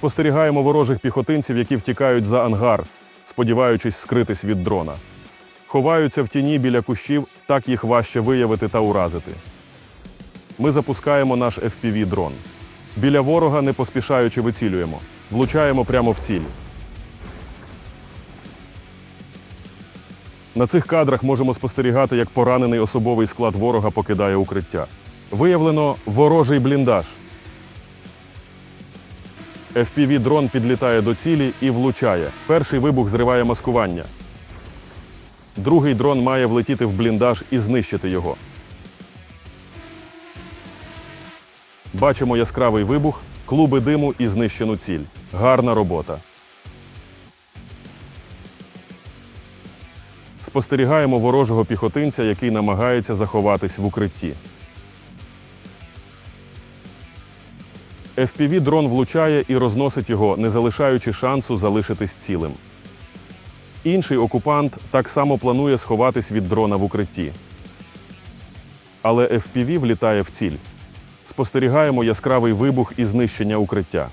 Спостерігаємо ворожих піхотинців, які втікають за ангар, сподіваючись скритись від дрона. Ховаються в тіні біля кущів, так їх важче виявити та уразити. Ми запускаємо наш FPV-дрон. Біля ворога, не поспішаючи, вицілюємо. Влучаємо прямо в ціль. На цих кадрах можемо спостерігати, як поранений особовий склад ворога покидає укриття. Виявлено ворожий бліндаж. FPV-дрон підлітає до цілі і влучає. Перший вибух зриває маскування. Другий дрон має влетіти в бліндаж і знищити його. Бачимо яскравий вибух, клуби диму і знищену ціль. Гарна робота. Спостерігаємо ворожого піхотинця, який намагається заховатись в укритті. FPV-дрон влучає і розносить його, не залишаючи шансу залишитись цілим. Інший окупант так само планує сховатись від дрона в укритті. Але FPV влітає в ціль. Спостерігаємо яскравий вибух і знищення укриття.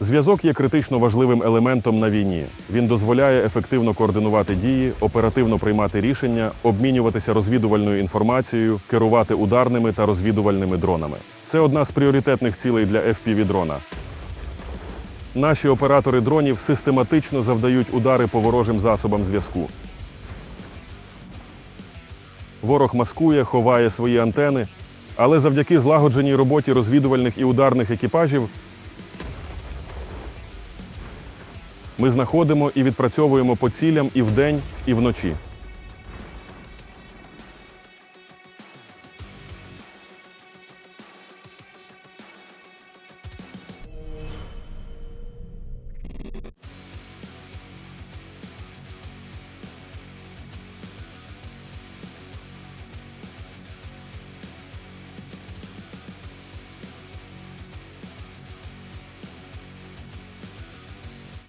Зв'язок є критично важливим елементом на війні. Він дозволяє ефективно координувати дії, оперативно приймати рішення, обмінюватися розвідувальною інформацією, керувати ударними та розвідувальними дронами. Це одна з пріоритетних цілей для FPV-дрона. Наші оператори дронів систематично завдають удари по ворожим засобам зв'язку. Ворог маскує, ховає свої антени, але завдяки злагодженій роботі розвідувальних і ударних екіпажів ми знаходимо і відпрацьовуємо по цілям і вдень, і вночі.